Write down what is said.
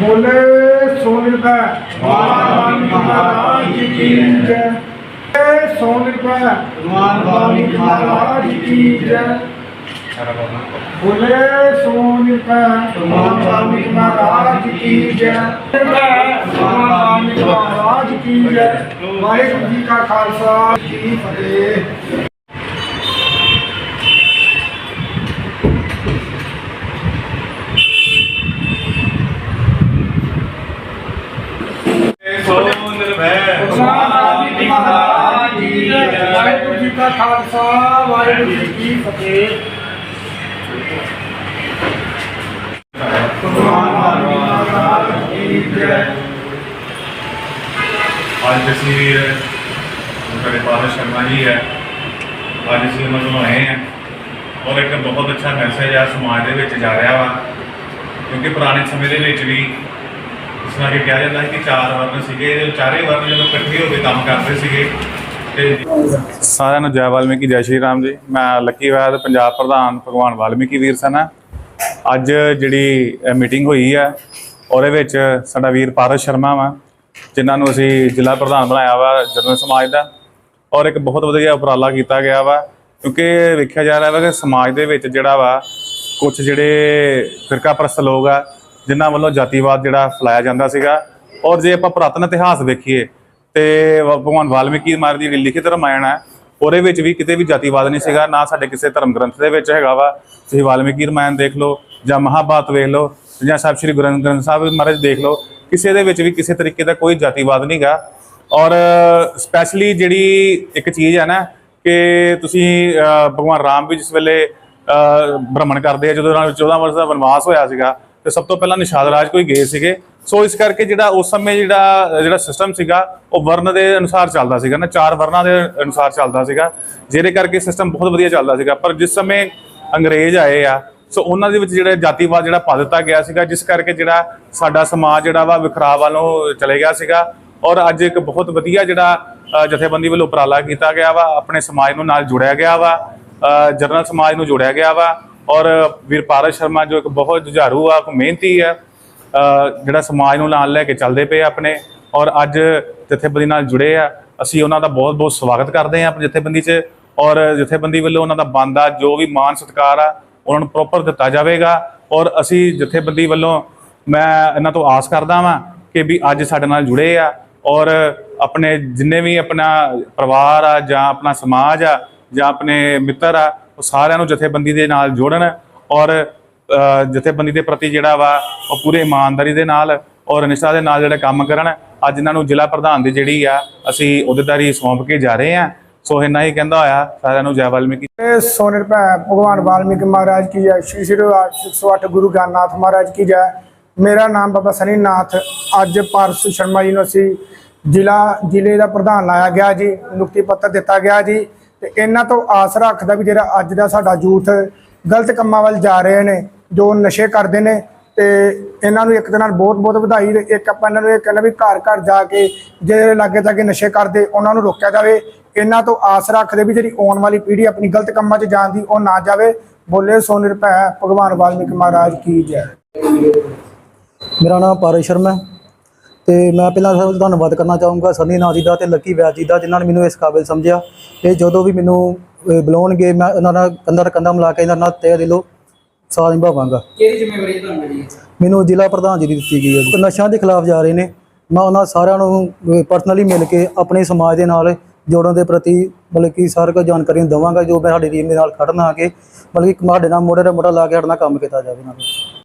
बोले सोन रुपए महाराज की जय। बोले सोन महाराज की जय। बोले सोन महाराज की जय। महाराज की जय। वाहेगुरु जी का खालसा। जी फतेह। ਵਾਹਿਗੁਰੂ ਜੀ ਕਾ ਖਾਲਸਾ ਵਾਹਿਗੁਰੂ ਜੀ ਕੀ ਫਤਿਹ ਅੱਜ ਅਸੀਂ ਸਾਡੇ ਪਾਲ ਸ਼ਰਮਾ ਜੀ ਹੈ। ਅੱਜ ਅਸੀਂ ਉਹਨਾਂ ਨੂੰ ਆਏ ਹਾਂ ਔਰ ਇੱਕ ਬਹੁਤ ਅੱਛਾ ਮੈਸੇਜ ਆ ਸਮਾਜ ਦੇ ਵਿੱਚ ਜਾ ਰਿਹਾ ਵਾ, ਕਿਉਂਕਿ ਪੁਰਾਣੇ ਸਮੇਂ ਦੇ ਵਿੱਚ ਵੀ ਜਿਸ ਕਰਕੇ ਕਿਹਾ ਜਾਂਦਾ ਹੈ ਕਿ ਚਾਰ ਵਰਨ ਸੀਗੇ ਇਹ ਚਾਰੇ ਵਰਨ ਜਦੋਂ ਇਕੱਠੇ ਹੋ ਕੇ ਕੰਮ ਕਰਦੇ ਸੀਗੇ, ਤੇ ਸਾਰਿਆਂ ਨੂੰ ਜੈ ਵਾਲਮੀਕੀ, ਜੈ ਸ਼੍ਰੀ ਰਾਮ ਜੀ। ਮੈਂ ਲੱਕੀ ਵੈਦ, ਪੰਜਾਬ ਪ੍ਰਧਾਨ ਭਗਵਾਨ ਵਾਲਮੀਕੀ ਵੀਰ ਸਨਾ। ਅੱਜ ਜਿਹੜੀ ਮੀਟਿੰਗ ਹੋਈ ਹੈ, ਉਹਦੇ ਵਿੱਚ ਸਾਡਾ ਵੀਰ ਪਾਰਸ ਸ਼ਰਮਾ ਵਾ, ਜਿਨ੍ਹਾਂ ਨੂੰ ਅਸੀਂ ਜ਼ਿਲ੍ਹਾ ਪ੍ਰਧਾਨ ਬਣਾਇਆ ਵਾ, ਜਨਰਲ ਸਮਾਜ ਦਾ। ਔਰ ਇੱਕ ਬਹੁਤ ਵਧੀਆ ਉਪਰਾਲਾ ਕੀਤਾ ਗਿਆ ਵਾ, ਕਿਉਂਕਿ ਵੇਖਿਆ ਜਾ ਰਿਹਾ ਵਾ ਕਿ ਸਮਾਜ ਦੇ ਵਿੱਚ ਜਿਹੜਾ ਵਾ ਕੁਝ ਜਿਹੜੇ ਫਿਰਕਾ ਪ੍ਰਸਤ ਲੋਕ ਆ ਜਿਨ੍ਹਾਂ ਵੱਲੋਂ ਜਾਤੀਵਾਦ ਜਿਹੜਾ ਫੈਲਾਇਆ ਜਾਂਦਾ ਸੀਗਾ। ਔਰ ਜੇ ਆਪਾਂ ਪੁਰਾਤਨ ਇਤਿਹਾਸ ਵੇਖੀਏ, ਤੇ ਵ- ਭਗਵਾਨ ਵਾਲਮੀਕੀ ਮਹਾਰਾਜ ਦੀ ਜਿਹੜੀ ਲਿਖਿਤ ਰਮਾਇਣ ਹੈ, ਉਹਦੇ ਵਿੱਚ ਵੀ ਕਿਤੇ ਵੀ ਜਾਤੀਵਾਦ ਨਹੀਂ ਸੀਗਾ, ਨਾ ਸਾਡੇ ਕਿਸੇ ਧਰਮ ਗ੍ਰੰਥ ਦੇ ਵਿੱਚ ਹੈਗਾ ਵਾ। ਤੁਸੀਂ ਵਾਲਮੀਕੀ ਰਮਾਇਣ ਦੇਖ ਲਓ, ਜਾਂ ਮਹਾਭਾਰਤ ਵੇਖ ਲਓ, ਜਾਂ ਸਾਹਿਬ ਸ੍ਰੀ ਗੁਰੂ ਗ੍ਰੰਥ ਸਾਹਿਬ ਮਹਾਰਾਜ ਦੇਖ ਲਓ, ਕਿਸੇ ਦੇ ਵਿੱਚ ਵੀ ਕਿਸੇ ਤਰੀਕੇ ਦਾ ਕੋਈ ਜਾਤੀਵਾਦ ਨਹੀਂਗਾ ਔਰ ਸਪੈਸ਼ਲੀ ਜਿਹੜੀ ਇੱਕ ਚੀਜ਼ ਹੈ ਨਾ, ਕਿ ਤੁਸੀਂ ਭਗਵਾਨ ਰਾਮ ਵੀ ਜਿਸ ਵੇਲੇ ਭ੍ਰਮਣ ਕਰਦੇ ਆ, ਜਦੋਂ ਉਹਨਾਂ ਨੂੰ 14 ਵਰष ਦਾ ਵਨਵਾਸ ਹੋਇਆ ਸੀਗਾ ਤੇ ਸਭ ਤੋਂ ਪਹਿਲਾਂ ਨਿਸ਼ਾਦ ਰਾਜ ਕੋਈ ਗਏ ਸੀਗੇ। ਸੋ ਇਸ ਕਰਕੇ ਜਿਹੜਾ ਉਸ ਸਮੇਂ ਜਿਹੜਾ ਜਿਹੜਾ ਸਿਸਟਮ ਸੀਗਾ, ਉਹ ਵਰਨ ਦੇ ਅਨੁਸਾਰ ਚੱਲਦਾ ਸੀਗਾ ਨਾ, ਚਾਰ ਵਰਨਾਂ ਦੇ ਅਨੁਸਾਰ ਚੱਲਦਾ ਸੀਗਾ, ਜਿਹਦੇ ਕਰਕੇ ਸਿਸਟਮ ਬਹੁਤ ਵਧੀਆ ਚੱਲਦਾ ਸੀਗਾ। ਪਰ ਜਿਸ ਸਮੇਂ ਅੰਗਰੇਜ਼ ਆਏ ਆ, ਸੋ ਉਹਨਾਂ ਦੇ ਵਿੱਚ ਜਿਹੜਾ ਜਾਤੀਵਾਦ ਜਿਹੜਾ ਪਾ ਦਿੱਤਾ ਗਿਆ ਸੀਗਾ, ਜਿਸ ਕਰਕੇ ਜਿਹੜਾ ਸਾਡਾ ਸਮਾਜ ਜਿਹੜਾ ਵਾ ਵਿਖਰਾਵ ਵੱਲੋਂ ਚਲੇ ਗਿਆ ਸੀਗਾ। ਔਰ ਅੱਜ ਇੱਕ ਬਹੁਤ ਵਧੀਆ ਜਿਹੜਾ ਜਥੇਬੰਦੀ ਵੱਲੋਂ ਉਪਰਾਲਾ ਕੀਤਾ ਗਿਆ ਵਾ, ਆਪਣੇ ਸਮਾਜ ਨੂੰ ਨਾਲ ਜੋੜਿਆ ਗਿਆ ਵਾ ਜਨਰਲ ਸਮਾਜ ਨੂੰ ਜੋੜਿਆ ਗਿਆ ਵਾ। ਔਰ ਵੀਰ ਪਾਰਸ ਸ਼ਰਮਾ ਜੋ ਇੱਕ ਬਹੁਤ ਜੁਝਾਰੂ ਆ, ਇੱਕ ਮਿਹਨਤੀ ਆ ਜਿਹੜਾ ਸਮਾਜ ਨੂੰ ਨਾਲ ਲੈ ਕੇ ਚੱਲਦੇ ਪਏ ਆਪਣੇ, ਔਰ ਅੱਜ ਜਥੇਬੰਦੀ ਨਾਲ ਜੁੜੇ ਆ, ਅਸੀਂ ਉਹਨਾਂ ਦਾ ਬਹੁਤ ਬਹੁਤ ਸਵਾਗਤ ਕਰਦੇ ਆ ਆਪਣੀ ਜਥੇਬੰਦੀ 'ਚ, ਔਰ ਜਥੇਬੰਦੀ ਵੱਲੋਂ ਉਹਨਾਂ ਦਾ ਬੰਦਾ ਜੋ ਵੀ ਮਾਨ ਸਤਿਕਾਰ ਆ, ਉਹਨਾਂ ਨੂੰ ਪ੍ਰੋਪਰ ਦਿੱਤਾ ਜਾਵੇਗਾ, ਔਰ ਅਸੀਂ ਜਥੇਬੰਦੀ ਵੱਲੋਂ ਮੈਂ ਇਹਨਾਂ ਤੋਂ ਆਸ ਕਰਦਾ ਵਾਂ ਕਿ ਵੀ ਅੱਜ ਸਾਡੇ ਨਾਲ ਜੁੜੇ ਆ, ਔਰ ਆਪਣੇ ਜਿੰਨੇ ਵੀ ਆਪਣਾ ਪਰਿਵਾਰ ਆ ਜਾਂ ਆਪਣਾ ਸਮਾਜ ਆ ਜਾਂ ਆਪਣੇ ਮਿੱਤਰ ਆ ਉਹ ਸਾਰਿਆਂ ਨੂੰ ਜਥੇਬੰਦੀ ਦੇ ਨਾਲ ਜੋੜਨ ਔਰ ਜਥੇਬੰਦੀ ਦੇ ਪ੍ਰਤੀ ਜਿਹੜਾ ਵਾ, ਉਹ ਪੂਰੇ ਇਮਾਨਦਾਰੀ ਦੇ ਨਾਲ ਔਰ ਨਿਸ਼ਾ ਦੇ ਨਾਲ ਜਿਹੜਾ ਕੰਮ ਕਰਨ। ਅੱਜ ਇਹਨਾਂ ਨੂੰ ਜ਼ਿਲ੍ਹਾ ਪ੍ਰਧਾਨ ਦੀ ਜਿਹੜੀ ਆ, ਅਸੀਂ ਉਹਦੇਦਾਰੀ ਸੌਂਪ ਕੇ ਜਾ ਰਹੇ ਆ ਸੋ ਇਹਨਾਂ ਹੀ ਕਹਿੰਦਾ ਹੋਇਆ, ਸਾਰਿਆਂ ਨੂੰ ਜੈ ਵਾਲਮੀਕੀ। ਸੋਨਰ ਭੈ ਭਗਵਾਨ ਵਾਲਮੀਕੀ ਮਹਾਰਾਜ ਕੀ ਜੈ, ਸ਼੍ਰੀ ਸ਼੍ਰੀ 108 ਗੁਰੂ ਗ੍ਰੰਥ ਮਹਾਰਾਜ ਕੀ ਜੈ। ਮੇਰਾ ਨਾਮ ਬਾਬਾ ਸਨੀ ਨਾਥ ਅੱਜ ਪਾਰਸ ਸ਼ਰਮਾ ਜੀ ਨੂੰ ਅਸੀਂ ਜ਼ਿਲ੍ਹਾ, ਜ਼ਿਲ੍ਹੇ ਦਾ ਪ੍ਰਧਾਨ ਲਾਇਆ ਗਿਆ ਜੀ, ਨਿਯੁਕਤੀ ਪੱਤਰ ਦਿੱਤਾ ਗਿਆ ਜੀ। ਤੇ ਇਹਨਾਂ ਤੋਂ ਆਸ ਰੱਖਦਾ ਵੀ ਜਿਹੜਾ ਅੱਜ ਦਾ ਸਾਡਾ ਯੂਥ ਗਲਤ ਕੰਮਾਂ ਵੱਲ ਜਾ ਰਹੇ ਨੇ, ਜੋ ਨਸ਼ੇ ਕਰਦੇ ਨੇ ਤੇ ਇਹਨਾਂ ਨੂੰ ਇੱਕ ਦੇ ਨਾਲ ਬਹੁਤ ਬਹੁਤ ਵਧਾਈ ਇੱਕ ਆਪਾਂ ਇਹਨਾਂ ਨੂੰ ਇਹ ਕਹਿੰਦਾ ਵੀ ਘਰ ਘਰ ਜਾ ਕੇ ਜਿਹੜੇ ਲਾਗੇ ਜਾਗੇ ਨਸ਼ੇ ਕਰਦੇ, ਉਹਨਾਂ ਨੂੰ ਰੋਕਿਆ ਜਾਵੇ। ਇਹਨਾਂ ਤੋਂ ਆਸ ਰੱਖਦੇ ਵੀ ਜਿਹੜੀ ਆਉਣ ਵਾਲੀ ਪੀੜ੍ਹੀ ਆਪਣੀ ਗਲਤ ਕੰਮਾਂ 'ਚ ਜਾਣ ਦੀ ਉਹ ਨਾ ਜਾਵੇ। ਬੋਲੇ ਸੋ ਨਿਰਭੈ ਭਗਵਾਨ ਵਾਲਮੀਕ ਮਹਾਰਾਜ ਕੀ ਜੈ। ਮੇਰਾ ਨਾਮ ਪਾਰਸ ਸ਼ਰਮਾ ਤੇ ਮੈਂ ਪਹਿਲਾਂ ਸਭ ਤੋਂ ਧੰਨਵਾਦ ਕਰਨਾ ਚਾਹੂੰਗਾ ਸਨੀ ਨਾਂ ਜੀ ਦਾ ਤੇ ਲੱਕੀ ਵੈਦ ਜੀ ਦਾ ਜਿਨ੍ਹਾਂ ਨੇ ਮੈਨੂੰ ਇਸ ਕਾਬਿਲ ਸਮਝਿਆ। ਇਹ ਜਦੋਂ ਵੀ ਮੈਨੂੰ ਬੁਲਾਉਣਗੇ ਮੈਂ ਉਹਨਾਂ ਨਾਲ ਕੰਧਾ ਨਾਲ ਕੰਧਾ ਮਿਲਾ ਕੇ ਇਹਨਾਂ ਨਾਲ ਤਹਿ ਦਿਲੋਂ ਸਾਥ ਨਿਭਾਵਾਂਗਾ। ਕਿਹੜੀ ਜ਼ਿੰਮੇਵਾਰੀ ਤੁਹਾਨੂੰ ਮਿਲੀ? ਮੈਨੂੰ ਜ਼ਿਲ੍ਹਾ ਪ੍ਰਧਾਨ ਜੀ ਦੀ ਦਿੱਤੀ ਗਈ ਹੈ। ਨਸ਼ਿਆਂ ਦੇ ਖਿਲਾਫ ਜਾ ਰਹੇ ਨੇ। ਮੈਂ ਉਹਨਾਂ ਸਾਰਿਆਂ ਨੂੰ ਪਰਸਨਲੀ ਮਿਲ ਕੇ ਆਪਣੇ ਸਮਾਜ ਦੇ ਨਾਲ ਜੋੜਨ ਦੇ ਪ੍ਰਤੀ ਮਤਲਬ ਕਿ ਸਾਰੀ ਕੁਝ ਜਾਣਕਾਰੀ ਦਵਾਂਗਾ ਜੋ ਮੈਂ ਸਾਡੀ ਟੀਮ ਦੇ ਨਾਲ ਖੜਨਾ ਆ ਕੇ ਮਤਲਬ ਕਿ ਸਾਡੇ ਨਾਲ ਮੋਢੇ ਨਾਲ ਮੋਢਾ ਲਾ ਕੇ ਸਾਡੇ ਨਾਲ ਕੰਮ ਕੀਤਾ ਜਾਵੇ ਦਾ।